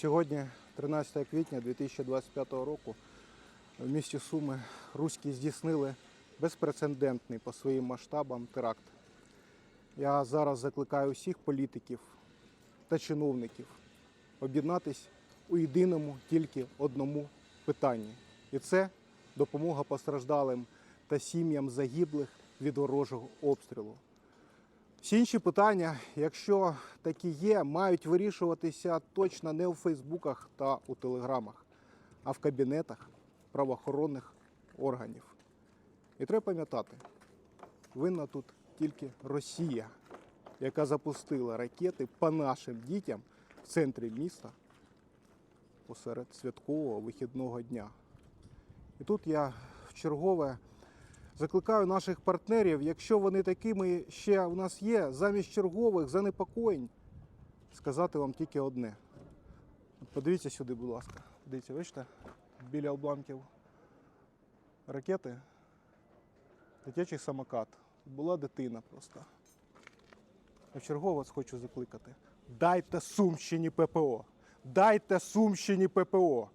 Сьогодні, 13 квітня 2025 року, в місті Суми руські здійснили безпрецедентний по своїм масштабам теракт. Я зараз закликаю всіх політиків та чиновників об'єднатись у єдиному тільки одному питанні. І це допомога постраждалим та сім'ям загиблих від ворожого обстрілу. Всі інші питання, якщо такі є, мають вирішуватися точно не у Фейсбуках та у Телеграмах, а в кабінетах правоохоронних органів. І треба пам'ятати, винна тут тільки Росія, яка запустила ракети по нашим дітям в центрі міста посеред святкового вихідного дня. І тут я в чергове закликаю наших партнерів, якщо вони такими ще у нас є, замість чергових занепокоєнь, сказати вам тільки одне. Подивіться сюди, будь ласка. Дивіться, бачите, біля обламків ракети, дитячий самокат. Була дитина просто. Я вчергово вас хочу закликати. Дайте Сумщині ППО. Дайте Сумщині ППО.